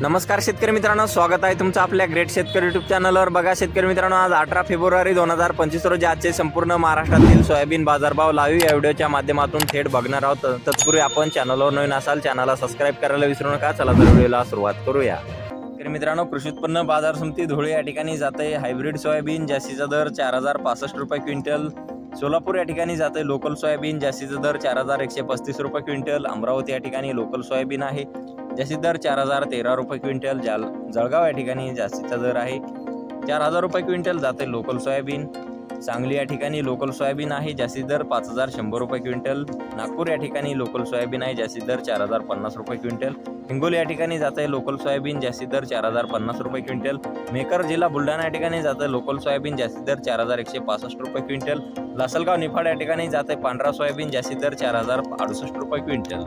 नमस्कार शेतकरी मित्रांनो स्वागत आहे तुमचं आपल्या ग्रेट शेतकरी युट्यूब चॅनलवर बघा शेतकरी मित्रांनो आज अठरा फेब्रुवारी दोन हजार पंचवीस रोजी आजचे संपूर्ण महाराष्ट्रातील सोयाबीन बाजारभाव लाईव्ह या व्हिडिओच्या माध्यमातून थेट बघणार आहोत. तत्पूर्वी आपण चॅनलवर नवीन असाल चॅनलला सबस्क्राईब करायला विसरू नका. चला तर व्हिडिओला सुरुवात करूया. तर मित्रांनो कृषी उत्पन्न बाजार समिती धुळे या ठिकाणी जाते. हायब्रिड सोयाबीन जास्तीचा दर चार हजार पासष्ट रुपये क्विंटल. सोलापूर या ठिकाणी जाते लोकल सोयाबीन जास्तीचा दर चार हजार एकशे पस्तीस रुपये क्विंटल. अमरावती या ठिकाणी लोकल सोयाबीन आहे. जास्तीत दर चार हजार तेरा रुपये क्विंटल जाल जळगाव या ठिकाणी जास्तीचा दर आहे. चार हजार रुपये क्विंटल जाते लोकल सोयाबीन. सांगली या ठिकाणी लोकल सोयाबीन आहे जास्तीत दर पाच हजार शंभर रुपये क्विंटल. नागपूर या ठिकाणी लोकल सोयाबीन आहे जास्तीत दर चार हजार पन्नास रुपये क्विंटल. हिंगोली या ठिकाणी जाते लोकल सोयाबीन जास्तीत दर चार हजार पन्नास रुपये क्विंटल. मेकर जिल्हा बुलढाणा या ठिकाणी जातं लोकल सोयाबीन जास्तीत दर चार हजार एकशे पासष्ट रुपये क्विंटल. लासलगाव निफाड या ठिकाणी जाते पांढरा सोयाबीन जास्तीत दर चार हजार अडुसष्ट रुपये क्विंटल.